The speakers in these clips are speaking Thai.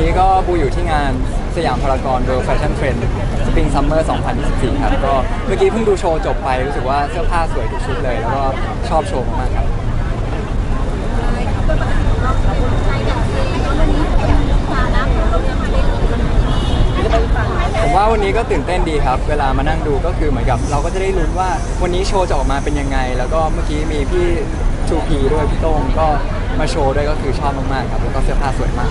นี้ก็บูอยู่ที่งานสยามพารากอน World Fashion Trend Spring Summer 2024 ครับ ก็เมื่อกี้เพิ่งดูโชว์จบไป รู้สึกว่าเสื้อผ้าสวยทุกชุดเลย แล้วก็ชอบโชว์มากๆครับ ผมว่าวันนี้ก็ตื่นเต้นดีครับ เวลามานั่งดูก็คือเหมือนกับ เราก็จะได้ลุ้นว่าวันนี้โชว์จะออกมาเป็นยังไง แล้วก็เมื่อกี้มีพี่ชูพีด้วยพี่โต้งก็มาโชว์ด้วยก็คือชอบมากๆครับ แล้วก็เสื้อผ้าสวยมาก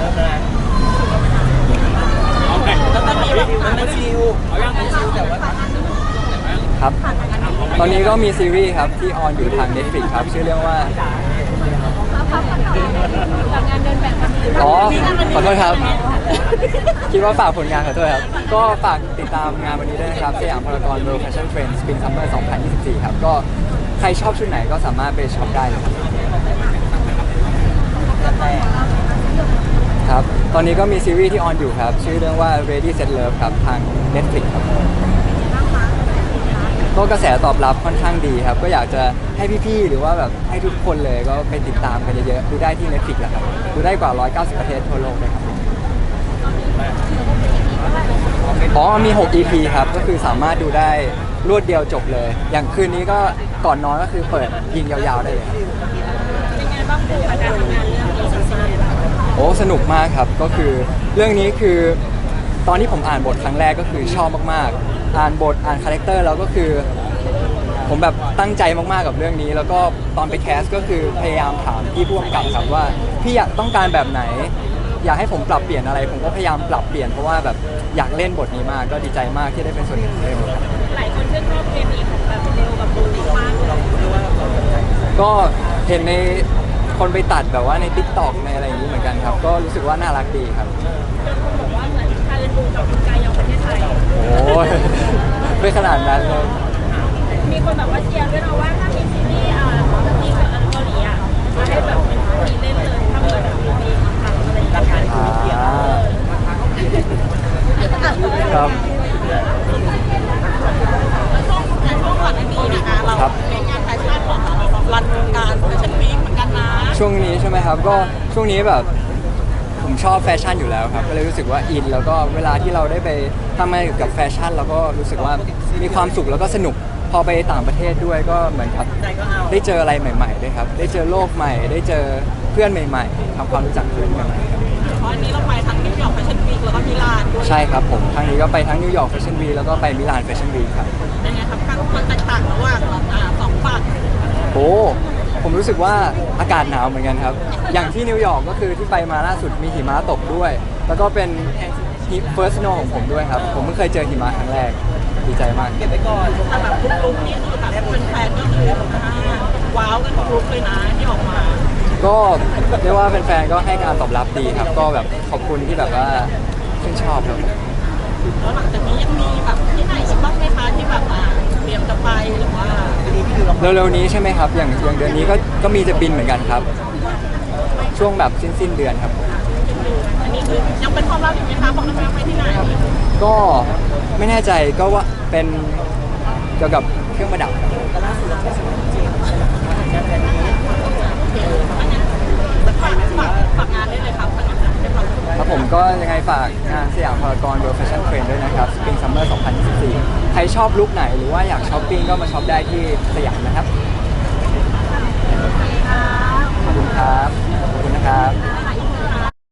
แล้วก็มีแบบอ่านหนังสือเอาอย่างหนังสือแต่ว่าครับ ตอนนี้ก็มีซีรีส์ครับที่ออนอยู่ทาง Netflix ครับ ชื่อเรื่องว่าอ๋อขอโทษครับ คิดว่าฝากผลงานขอโทษครับ ก็ฝากติดตามงานวันนี้ด้วยนะครับสยามพารากอน World Fashion Trend Spring Summer 2024 ครับ ก็ใครชอบชุดไหนก็สามารถไปช็อปได้เลยครับ ครับ ตอนนี้ก็มีซีรีส์ที่ออนอยู่ครับ ชื่อเรื่องว่า Ready Set Love ครับ ทาง Netflix ครับก็กระแสตอบรับค่อนข้างดีครับ ก็อยากจะให้พี่ๆ หรือว่าแบบให้ทุกคนเลยก็ไปติดตามกันเยอะๆ ดูได้ที่ Netflix แหละครับ ดูได้กว่า 190 ประเทศทั่วโลกเลยครับอ๋อมี 6 EP ครับ ก็คือสามารถดูได้รวดเดียวจบเลย อย่างคืนนี้ก็ก่อนนอนก็คือเปิดยิงยาวๆได้เลยเป็นไงบ้างครูกับการทำงานเรื่องนี้สนุกไหม โอ้สนุกมากครับก็คือเรื่องนี้คือตอนที่ผมอ่านบทครั้งแรกก็คือชอบมากๆ อ่านบทอ่านคาแรคเตอร์แล้วก็คือ ผมแบบตั้งใจมากๆกับเรื่องนี้ แล้วก็ตอนไปแคสก็คือพยายามถามพี่ผู้กำกับครับว่าพี่อยากต้องการแบบไหน อยากให้ผมปรับเปลี่ยนอะไร ผมก็พยายามปรับเปลี่ยนเพราะว่าแบบอยากเล่นบทนี้มากก็ดีใจมากที่ได้เป็นส่วนหนึ่งของเรื่องนี้ครับหลายคนชื่นชอบเคมีของแบบเดลกับบูดีมากเลยก็เห็นใน คนไปตัดแบบว่าใน t ิ k t o k ในอะไรอย่างนี้เหมือนกันครับ ก็รู้สึกว่าน่ารักดีครับจนเขาบอกว่าเหมือนคาเรนบูกับกายองประเทศไทยโอ้ยไม่ขนาดนั้นเลยมีคนแบบว่าเชียร์ด้วยนะว่าถ้ามีซีรีส์อ่าของจีนกับเกาหลีอะจะให้แบบเป็นมีเล่นเลยถ้าเกิดแบบมีทำอะไรอย่างเงี้ย อ่าครับ ช่วงช่วงก่อนหน้านี้นะคะเรา ครับ เป็นงานแฟชั่นของเรารันการแฟชั่นวีคเหมือนกันนะ ช่วงนี้ใช่ไหมครับ ก็ช่วงนี้แบบผมชอบแฟชั่นอยู่แล้วครับก็เลยรู้สึกว่าอิน แล้วก็เวลาที่เราได้ไปทำงานเกี่ยวกับแฟชั่นเราก็รู้สึกว่ามีความสุขแล้วก็สนุกพอไปต่างประเทศด้วยก็เหมือนกับได้เจออะไรใหม่ๆด้วยครับ ได้เจอโลกใหม่ ได้เจอเพื่อนใหม่ๆทำความรู้จักเพื่อนใหม่ๆครับเพราะอันนี้เราไปทั้งนิวยอร์กแฟชั่นวีคแล้วก็มิลานด้วยใช่ครับผมครั้งนี้ก็ไปทั้งนิวยอร์กแฟชั่นวีแล้วก็ไปมิลานแฟชั่นวีครับเป็นไงครับการความแตกต่างระหว่างอ่าสองฝั่ง โอ้ผม รู้สึกว่าอากาศหนาวเหมือนกันครับ อย่างที่นิวยอร์กก็คือที่ไปมาล่าสุดมีหิมะตกด้วย แล้วก็เป็น first snow ของผมด้วยครับ ผมเพิ่งเคยเจอหิมะครั้งแรกดีใจมาก เก็บไปก่อนแต่แบบลุกลุกนี่คือแบบแฟนๆก็คืออ่าว้าวกันทุกลุกเลยนะที่ออกมา ก็เรียกว่าแฟนๆก็ให้การตอบรับดีครับ ก็แบบขอบคุณที่แบบว่าชื่นชอบครับแล้วหลังจากนี้ยังมีแบบที่ไหนอีกบ้างไหมคะที่แบบอ่าเตรียมจะไปหรือว่า เร็วๆนี้ใช่ไหมครับ อย่างอย่างเดือนนี้ก็ก็มีจะบินเหมือนกันครับ ช่วงแบบสิ้นสิ้นๆเดือนครับ อันนี้คือยังเป็นความลับอยู่ไหมคะบอกได้ไหมว่าไปที่ไหนก็ไม่แน่ใจก็ว่าเป็นเกี่ยวกับเครื่องประดับฝากฝากฝากงานได้เลยครับฝากงานได้ครับครับ ผมก็ยังไงฝากงานสยามพารากอน World Fashion Trend ด้วยนะครับ Spring Summer 2024 ใครชอบลุคไหนหรือว่าอยากช้อปปิ้งก็มาช้อปได้ที่สยามนะครับ ขอบคุณครับ ขอบคุณนะครับ